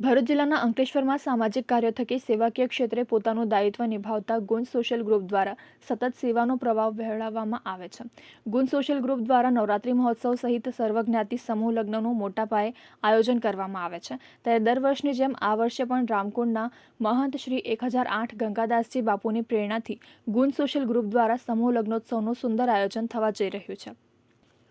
ભરૂચ જિલ્લાના અંકલેશ્વરમાં સામાજિક કાર્યો થકી સેવાકીય ક્ષેત્રે પોતાનું દાયિત્વ નિભાવતા ગુણ સોશિયલ ગ્રુપ દ્વારા સતત સેવાનો પ્રવાહ વહેવડાવવામાં આવે છે. ગુણ સોશિયલ ગ્રુપ દ્વારા નવરાત્રિ મહોત્સવ સહિત સર્વજ્ઞાતિ સમૂહ લગ્નનું મોટા પાયે આયોજન કરવામાં આવે છે. ત્યારે દર વર્ષની જેમ આ વર્ષે પણ રામકુંડના મહંત શ્રી એક હજાર આઠ ગંગાદાસજી બાપુની પ્રેરણાથી ગુણ સોશિયલ ગ્રુપ દ્વારા સમૂહ લગ્નોત્સવનું સુંદર આયોજન થવા જઈ રહ્યું છે.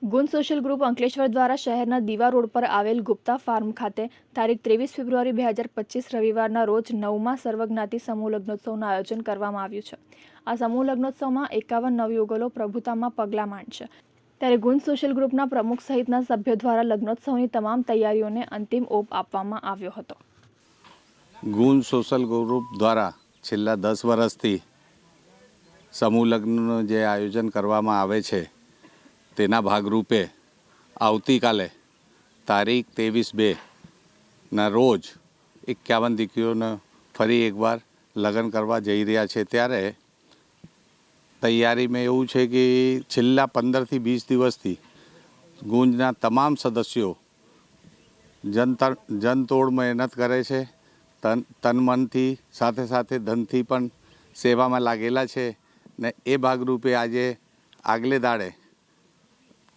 ગુંજ સોશિયલ ગ્રુપ અંકલેશ્વર દ્વારા શહેરના દીવા રોડ પર આવેલ ગુપ્તા ફાર્મ ખાતે તારીખ ત્રેવીસ ફેબ્રુઆરી બે હજાર પચીસ રવિવારના રોજ નવમા સર્વજ્ઞાતિ સમૂહ લગ્નોત્સવનું આયોજન કરવામાં આવ્યું છે. આ સમૂહ લગ્નોત્સવમાં એકાવન નવયુગલો પ્રભુતામાં પગલાં માંડશે. ત્યારે ગુણ સોશિયલ ગ્રુપના પ્રમુખ સહિતના સભ્યો દ્વારા લગ્નોત્સવની તમામ તૈયારીઓને અંતિમ ઓપ આપવામાં આવ્યો હતો. ગુણ સોશિયલ ગ્રુપ દ્વારા છેલ્લા દસ વર્ષથી સમૂહ લગ્નનું જે આયોજન કરવામાં આવે છે તેના ભાગરૂપે આવતીકાલે તારીખ ત્રેવીસ બેના રોજ એકાવન દીકરીઓને ફરી એકવાર લગ્ન કરવા જઈ રહ્યા છે. ત્યારે તૈયારીમાં એવું છે કે છેલ્લા પંદરથી વીસ દિવસથી ગુંજના તમામ સદસ્યો જનતર જનતોડ મહેનત કરે છે. તન તન મનથી, સાથે સાથે ધનથી પણ સેવામાં લાગેલા છે ને એ ભાગરૂપે આજે આગલે દાડે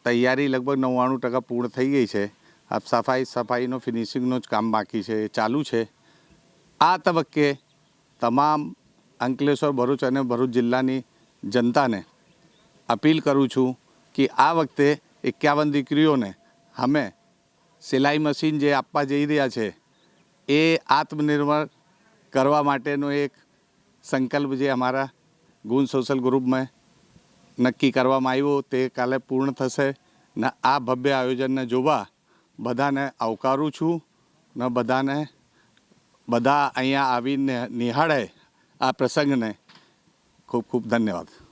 તૈયારી લગભગ નવ્વાણું ટકા પૂર્ણ થઈ ગઈ છે. આ સફાઈ, સફાઈનો ફિનિશિંગનો જ કામ બાકી છે એ ચાલુ છે. આ તબક્કે તમામ અંકલેશ્વર, ભરૂચ અને ભરૂચ જિલ્લાની જનતાને અપીલ કરું છું કે આ વખતે એકાવન દીકરીઓને અમે સિલાઈ મશીન જે આપવા જઈ રહ્યા છે, એ આત્મનિર્ભર કરવા માટેનો એક સંકલ્પ જે અમારા ગુણ સોશિયલ ગ્રુપમાં નક્કી કરવામાં આવ્યું, તે કાલે પૂર્ણ થશે. ને આ ભવ્ય આયોજનને જોવા બધાને આવકારું છું. ને બધાને, બધા અહીંયા આવીને નિહાળે આ પ્રસંગને ખૂબ ખૂબ ધન્યવાદ.